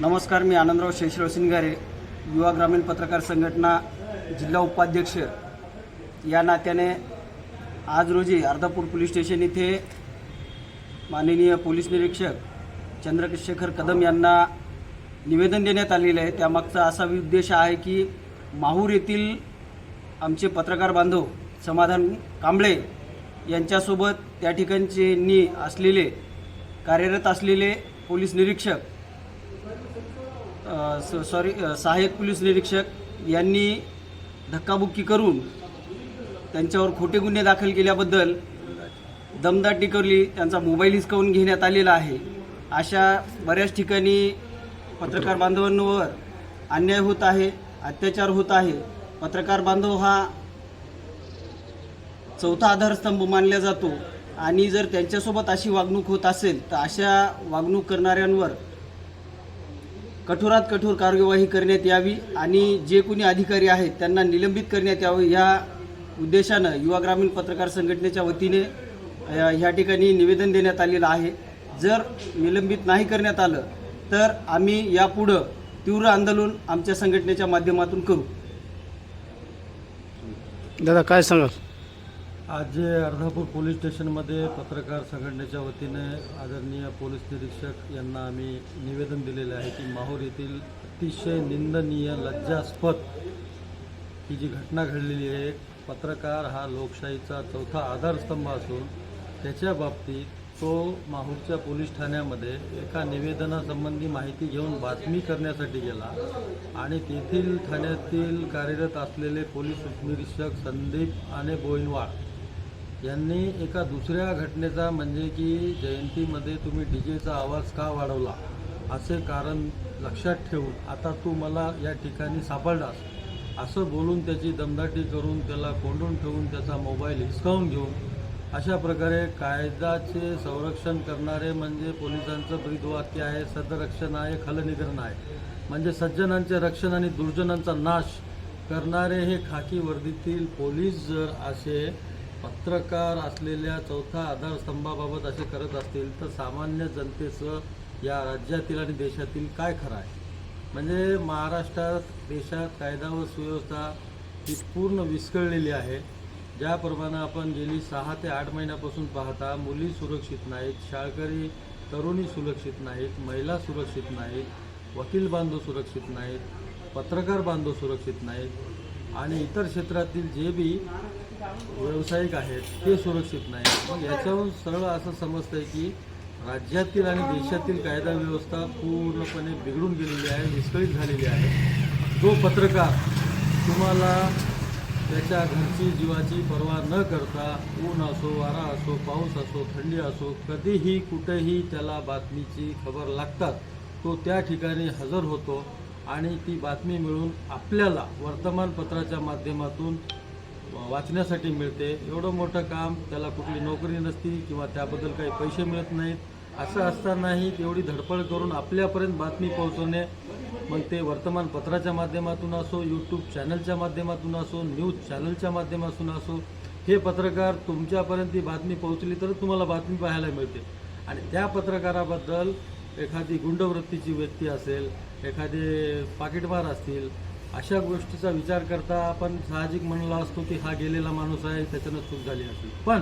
नमस्कार मी आनंदराव शेषराव सिंगारे युवा ग्रामीण पत्रकार संघटना जिल्हा उपाध्यक्ष. या नात्याने आज रोजी अर्धापूर पोलीस स्टेशन इथे माननीय पोलीस निरीक्षक चंद्रशेखर कदम यांना निवेदन देण्यात आलेलं आहे. त्यामागचा असा उद्देश आहे की माहूर येथील आमचे पत्रकार बांधव समाधान कांबळे यांच्यासोबत त्या ठिकाणचे नी असलेले कार्यरत असलेले पोलीस निरीक्षक सॉरी सहाय्यक पोलीस निरीक्षक यांनी धक्काबुक्की करून त्यांच्यावर खोटे गुन्हे दाखल केल्याबद्दल दमदाटी करली त्यांचा मोबाईल हिसकावून घेण्यात आलेला आहे. अशा बऱ्याच ठिकाणी पत्रकार बांधवांवर अन्याय होत आहे अत्याचार होत आहे. पत्रकार बांधव हा चौथा आधारस्तंभ मानला जातो. आणि जर त्यांच्यासोबत अशी वागणूक होत असेल तर अशा वागणूक करणाऱ्यांवर कठोरात कठोर कार्यवाही करण्यात यावी आणि जे कोणी अधिकारी आहेत त्यांना निलंबित करण्यात यावं या उद्देशानं युवा ग्रामीण पत्रकार संघटनेच्या वतीने ह्या ठिकाणी निवेदन देण्यात आलेलं आहे. जर निलंबित नाही करण्यात आलं तर आम्ही यापुढं तीव्र आंदोलन आमच्या संघटनेच्या माध्यमातून करू. दादा काय सांगाल? आज जे अर्धापूर पोलीस स्टेशनमध्ये पत्रकार संघटनेच्या वतीने आदरणीय पोलीस निरीक्षक यांना आम्ही निवेदन दिलेले आहे की माहूर येथील अतिशय निंदनीय लज्जास्पद ही जी घटना घडलेली आहे पत्रकार हा लोकशाहीचा चौथा आधारस्तंभ असून त्याच्या बाबतीत तो माहूरच्या पोलीस ठाण्यामध्ये एका निवेदनासंबंधी माहिती घेऊन बातमी करण्यासाठी गेला आणि तेथील ठाण्यातील कार्यरत असलेले पोलीस उपनिरीक्षक संदीप आणि बोईनवाड यांनी एका दुसऱ्या घटनेचा म्हणजे की जयंतीमध्ये तुम्ही डी जेचा आवाज का वाढवला? असे कारण लक्षात ठेवून आता तू मला या ठिकाणी सापडलास. असं बोलून त्याची दमदाटी करून त्याला कोंडून ठेवून त्याचा मोबाईल हिसकावून घेऊन अशा प्रकारे कायद्याचे संरक्षण करणारे म्हणजे पोलिसांचं ब्रीदवाक्य आहे सदरक्षण आहे खलनिकरण आहे. म्हणजे सज्जनांचे रक्षण आणि दुर्जनांचा नाश करणारे हे खाकी वर्दीतील पोलीस जर असे पत्रकार असलेल्या चौथा आधारस्तंभाबाबत असे करत असतील तर सामान्य जनतेचं या राज्यातील आणि देशातील काय खरं आहे? म्हणजे महाराष्ट्रात देशात कायदा व सुव्यवस्था ही पूर्ण विस्कळलेली आहे. ज्याप्रमाणे आपण गेली सहा ते आठ महिन्यापासून पाहता मुली सुरक्षित नाहीत शाळकरी तरुणी सुरक्षित नाहीत महिला सुरक्षित नाहीत वकील बांधव सुरक्षित नाहीत पत्रकार बांधव सुरक्षित नाहीत आणि इतर क्षेत्रातील जे बी व्यावसायिक आहेत ते सुरक्षित नाही मग याच्यावरून सरळ असं समजतं आहे की राज्यातील आणि देशातील कायदा व्यवस्था पूर्णपणे बिघडून गेलेली आहे विस्कळीत झालेली आहे. जो पत्रकार तुम्हाला त्याच्या घरची जीवाची पर्वा न करता ऊन असो वारा असो पाऊस असो थंडी असो कधीही कुठेही त्याला बातमीची खबर लागतात तो त्या ठिकाणी हजर होतो आणि ती बातमी मिळून आपल्याला वर्तमानपत्राच्या माध्यमातून वाचण्यासाठी मिळते. एवढं मोठं काम त्याला कुठली नोकरी नसती किंवा त्याबद्दल काही पैसे मिळत नाहीत. असं असतानाही तेवढी धडपड करून आपल्यापर्यंत बातमी पोहोचवणे मग ते वर्तमानपत्राच्या माध्यमातून असो यूट्यूब चॅनलच्या माध्यमातून असो न्यूज चॅनलच्या माध्यमातून असो हे पत्रकार तुमच्यापर्यंत ती बातमी पोहोचली तर तुम्हाला बातमी पाहायला मिळते. आणि त्या पत्रकाराबद्दल एखादी गुंडवृत्तीची व्यक्ती असेल एखादे पाकिटमार असतील अशा गोष्टीचा विचार करता आपण साहजिक म्हणला असतो की हा गेलेला माणूस आहे त्याच्यानं चूक झाली असेल. पण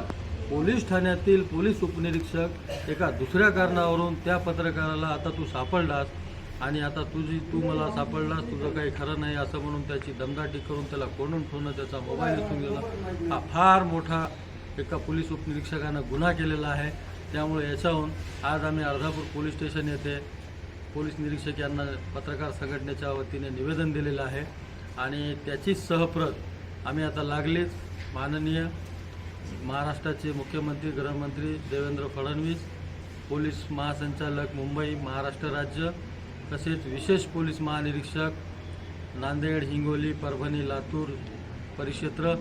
पोलीस ठाण्यातील पोलीस उपनिरीक्षक एका दुसऱ्या कारणावरून त्या पत्रकाराला आता तू सापडलास आणि आता तुझी तू मला सापडलास तुझं काही खरं नाही असं म्हणून त्याची दमदाटी करून त्याला कोंडून ठेवणं त्याचा मोबाईल उचलून गेला हा फार मोठा एका पोलीस उपनिरीक्षकानं गुन्हा केलेला आहे. त्यामुळे याच्याहून आज आम्ही अर्धापूर पोलीस स्टेशन येथे पोलीस निरीक्षक यांना पत्रकार संघटनेच्या वतीने निवेदन दिलेलं आहे आणि त्याचीच सहप्रत आम्ही आता लागलीच. माननीय महाराष्ट्राचे मुख्यमंत्री गृहमंत्री देवेंद्र फडणवीस पोलीस महासंचालक मुंबई महाराष्ट्र राज्य तसेच विशेष पोलीस महानिरीक्षक नांदेड हिंगोली परभणी लातूर परिक्षेत्र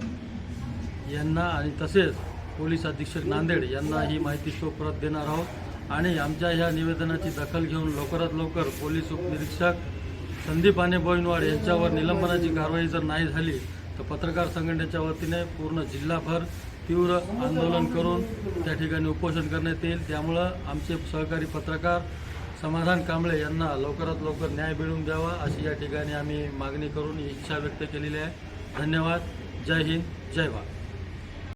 यांना आणि तसेच पोलीस अधीक्षक नांदेड यांना ही माहिती सोप्रत देणार आहोत. आणि आमच्या ह्या निवेदनाची दखल घेऊन लवकरात लवकर पोलीस उपनिरीक्षक संदीप आने बोईनवाड यांच्यावर निलंबनाची कारवाई जर नाही झाली तर पत्रकार संघटनेच्या वतीने पूर्ण जिल्हाभर तीव्र आंदोलन करून त्या ठिकाणी उपोषण करण्यात येईल. त्यामुळं आमचे सहकारी पत्रकार समाधान कांबळे यांना लवकरात लवकर न्याय मिळवून द्यावा अशी या ठिकाणी आम्ही मागणी करून इच्छा व्यक्त केलेली आहे. धन्यवाद. जय हिंद. जय भारत.